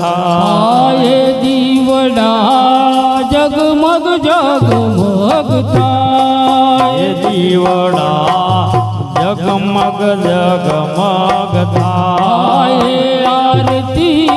થાય દીવડા જગમગ જગમગ થાય. દીવડા જગમગ જગમગ થાય. આરતી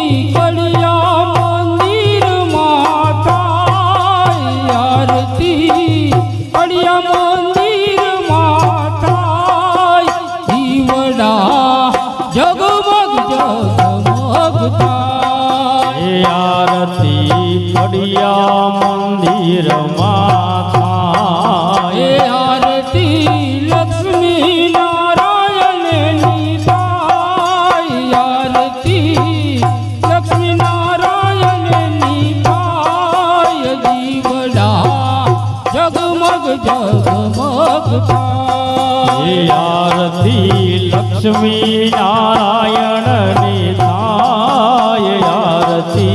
લક્ષ્મી નારાયણની થાય આરતી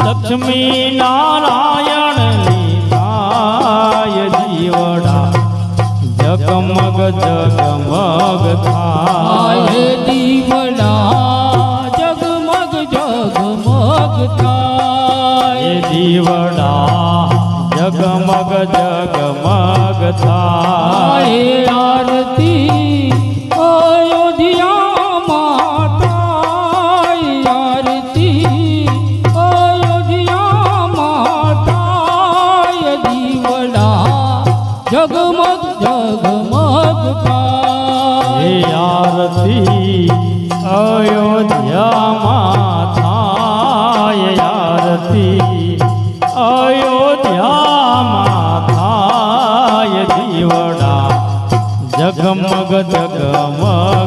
લક્ષ્મી નારાયણની થાય દીવડા જગમગ જગમગ થાય દીવડા જગમગ જગમગ થાય દીવડા જગમગ જગમગ થાય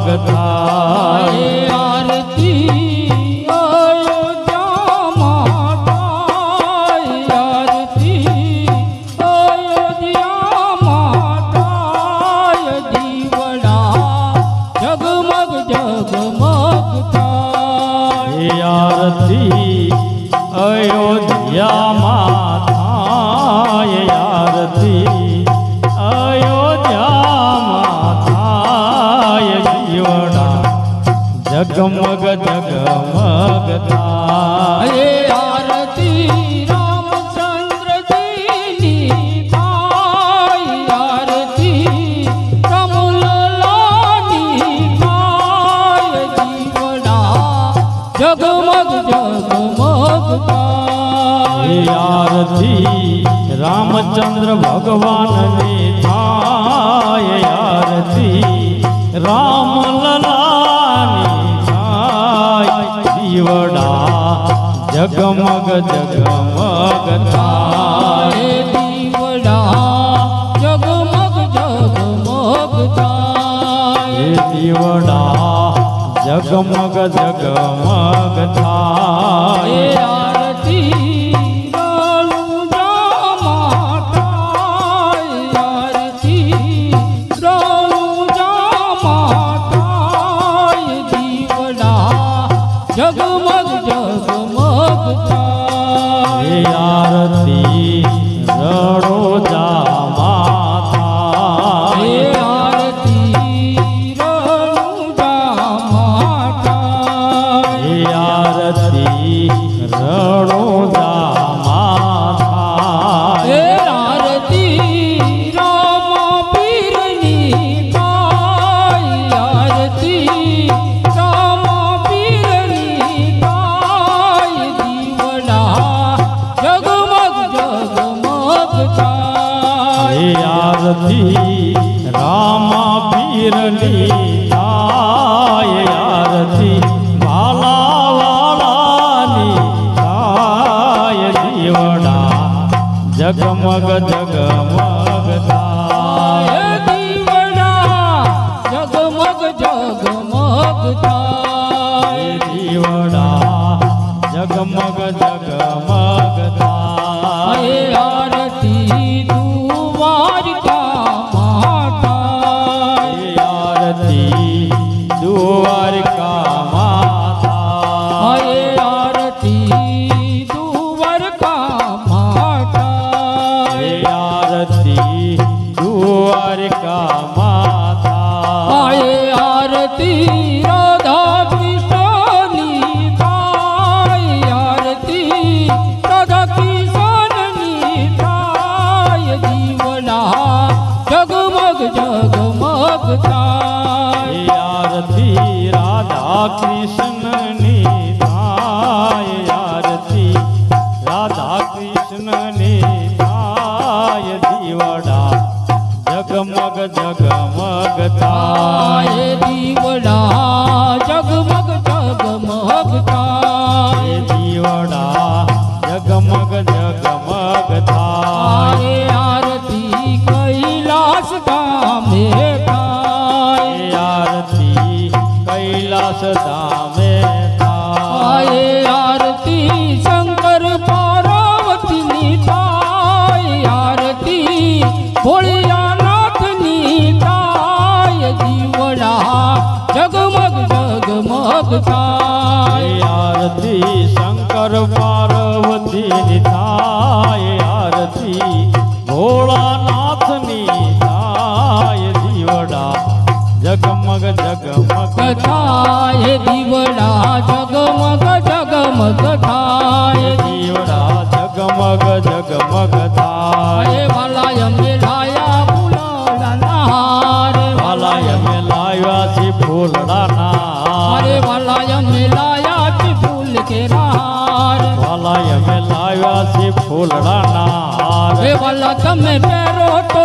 जगता જગમગ જગમગતા હે આરતી જગમગ જગમગ આરતી રામચંદ્ર ભગવાનને થાય આરતી રામ જગમગ જગમગ તારે દીવડા જગમગ જગમગ તારે. દીવડા જગમગ જગમગ થાય આરતી રામા પીરની તાય આરતી ભાલાવાળાની તાય જીવડા જગમગ જગમગ તાય જીવડા જગમગ જગમગ તાય જીવડા જગમગ જગમગ God's થાય. જીવડા જગમગ જગમગ થાય. ભલાય વાલાય મેલાયા ફૂલડાના હાર વાલાય અમે લાવ્યા છે ફૂલડાના અરે વાલાય મેલાયા છે ફૂલ કે હાર ભલાય અમે લાવ્યા છે ફૂલડાના એ ભલા તમે પહેરો તો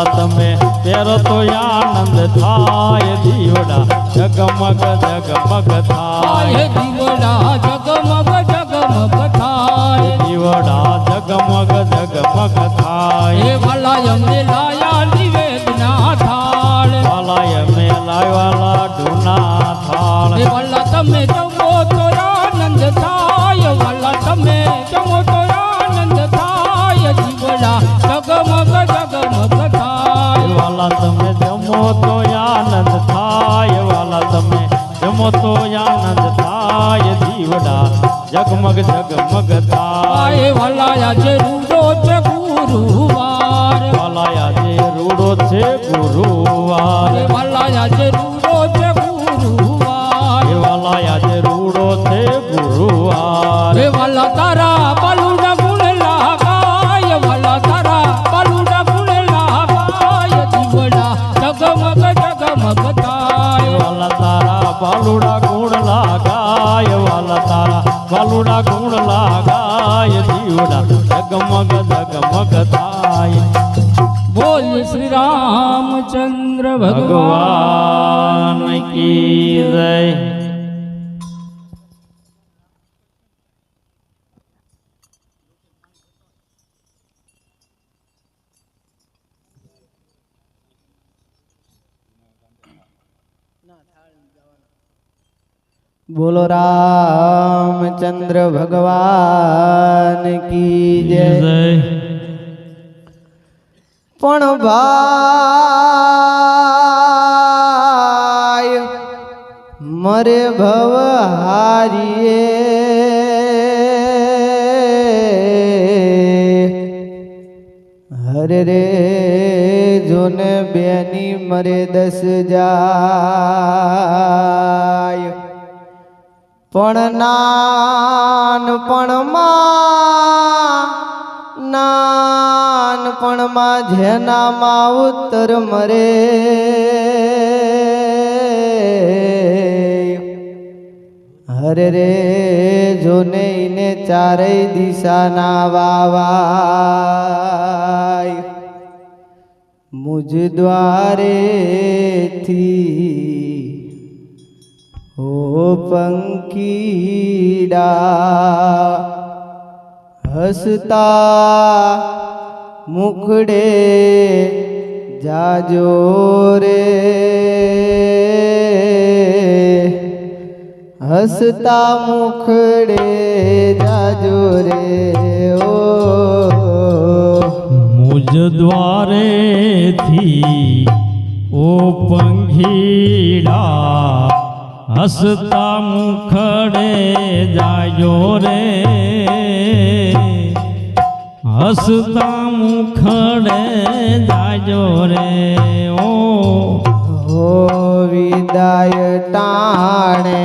વાલા તમે તેરો તો આનંદ થાય. દીવડા જગમગ જગમગ થાય. દીવડા જગમગ જગમગ થાય. દીવડા જગમગ જગમગ થાય. ભલા વાલાય થાય આય વાલાયા જે રૂડો છે ગુરુવાર. વાલાયા જે રૂડો છે ગુરુવાર. એ વાલાયા જે રૂડો રામચંદ્ર ભગવાન ભગવાન કી જય બોલો રામચંદ્ર ભગવાન કી જય ભાઈ મરે ભવ હારીએ. હરે રે, જોને બેની મરે દસ જાય. પણ નાનપણમાં નાનપણમાં જેનામાં ઉત્તર મરે. હરે રે જોને ઈને ચારેય દિશાના વાવાય. મુજ દ્વારેથી હો પંકીડા હસતા મુખડે જાજો રે. હસતા મુખડે જાજો રે ઓ. મુજ દ્વારેથી ઓ પંખીડા હસતા મુખડે જાજો રે. હસતા મુખડે જાજો રે ઓ વિદાય ટાણે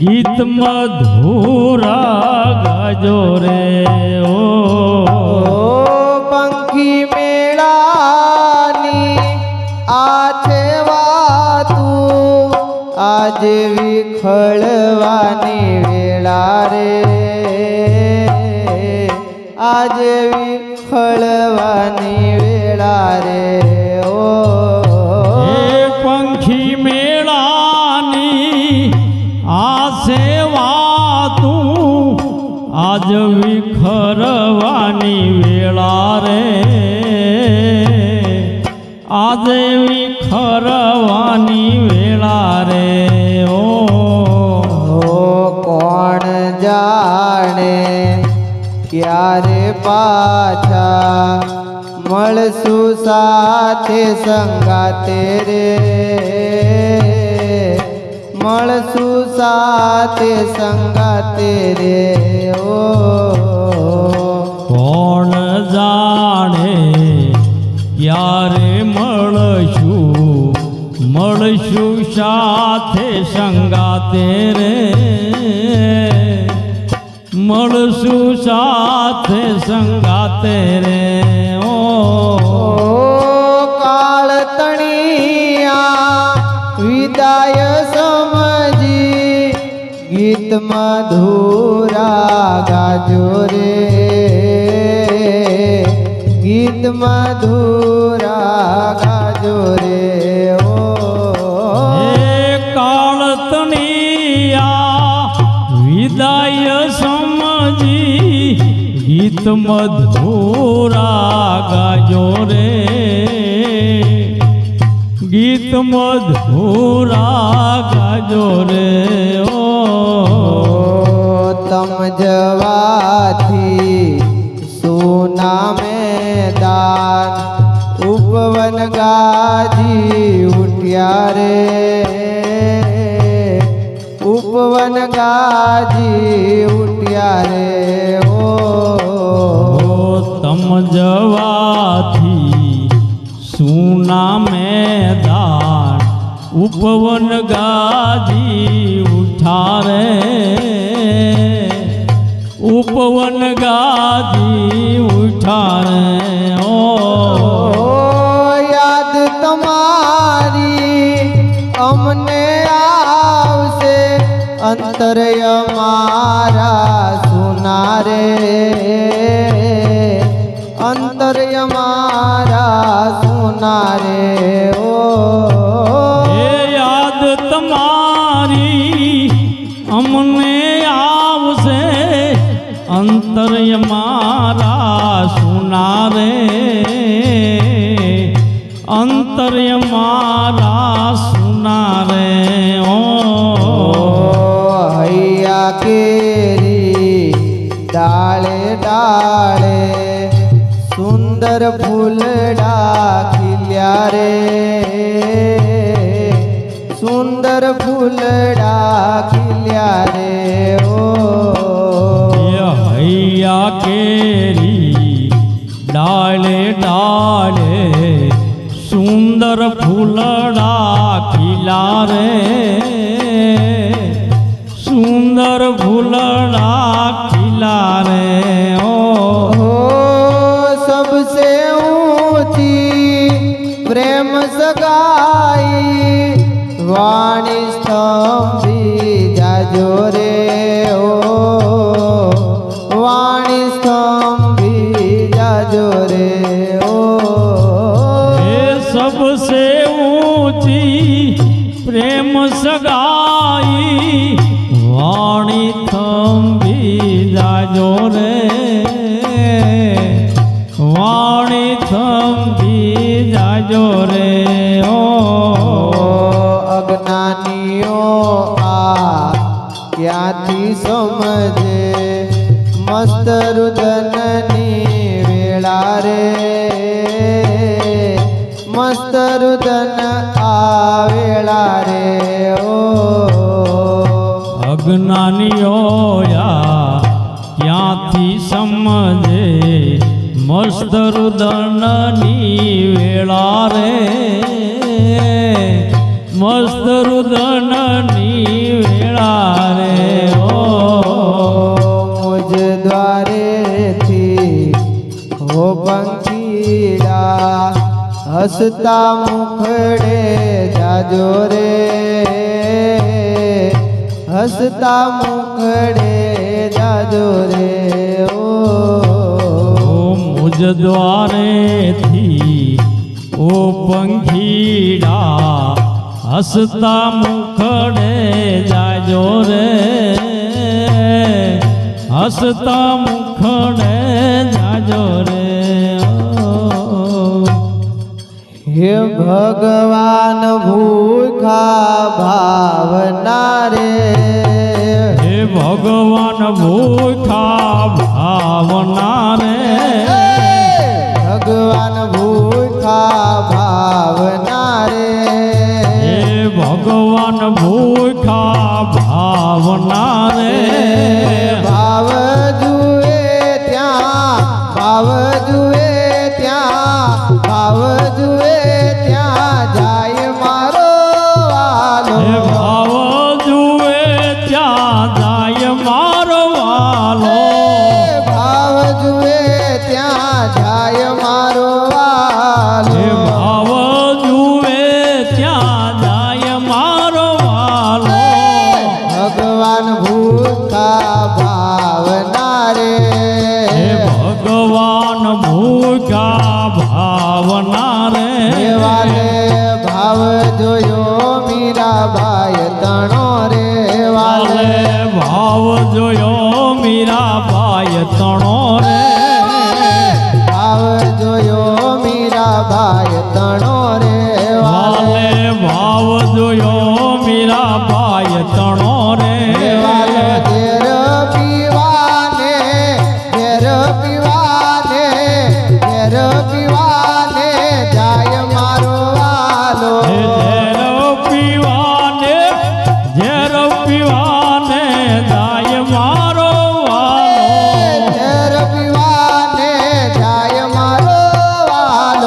ગીત મધુરા ગાજો રે, ઓ. પંખી મેળાની આ છે વાતું, આજે વિખળવાની વેળા રે. આજે વિખળવાની વેળા રે. વિખરવાની વેળા રે. આજે વિખરવાની વેળા રે. ઓ, કોણ જાણે ક્યારે પાછા મળશું સાથે સંગાતે રે? મળશું સાથે સંગાતે રે ઓ કોણ જાણે ક્યારે મળશું? મળશું સાથે સંગાતે રે. મળશું સાથે સંગાતે રે. ઓ. મધુરા ગાજો રે ગીત મધુરા ગાજો રે વિદાય સમજી ગીત મધુરા ગાજો રે ગીત મધુરા ગાજો રે ઓ. તમ જવાથી સુના મેદાન ઉપવન ગાજી ઉઠ્યા રે. ઉપવન ગાજી ઉઠ્યા રે ઓ. તમ જવાથી સુના મેદાન ઉપવન ગાજી ઉઠારે ઉપવન ગાજી ઉઠારે ઓ. યાદ તમારી અમને આવશે. અંતરય મારા સુનારે. અંતરય મારા સુનારે. ઓ. અમને આવશે, અંતર્ય મારા સુનારે. અંતર્ય મારા સુનારે, ઓ. હૈયા કેરી ડાળે ડાળે, સુંદર ફૂલડા ખીલ્યા રે. સુંદર ફૂલડા ખીલ્યા રે ઓ. હૈયા કેરી ડાળે ડાળે સુંદર ફૂલડા ખીલા રે. સબસે ઊંચી પ્રેમ સગાઈ વાણી થંભી रे। રે વાણી થંભી જાજો રે ઓ અજ્ઞાનીઓ આ ક્યાંથી સમજે મસ્ત રુદનની વેળા રે મસ્ત રુદન આ વેળા રે ઓ. અજ્ઞાનીઓ ક્યાંથી સમજે? મસ્ત રુદનની વેળા રે. મસ્ત રુદનની વેળા રે ઓ. મુજ દ્વારેથી હો પંખીડા હસતા મુખડે જાજો રે. હસતા મુખડે જાજો રે, ઓ. મુજ દ્વારેથી ઓ પંખીડા, હસતા મુખડે જાજો રે. હસતા મુખડે જાજો રે. હે ભગવાન ભૂખા ભાવના રે હે ભગવાન ભૂખા ભાવના રે ભગવાન ભૂખા ભાવના રે હે ભગવાન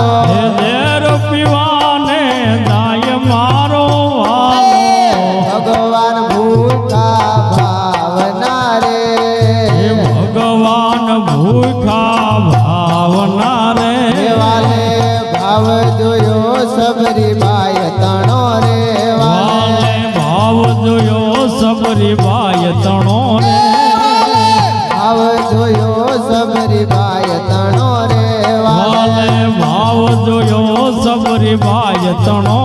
Yeah. எத்தனோ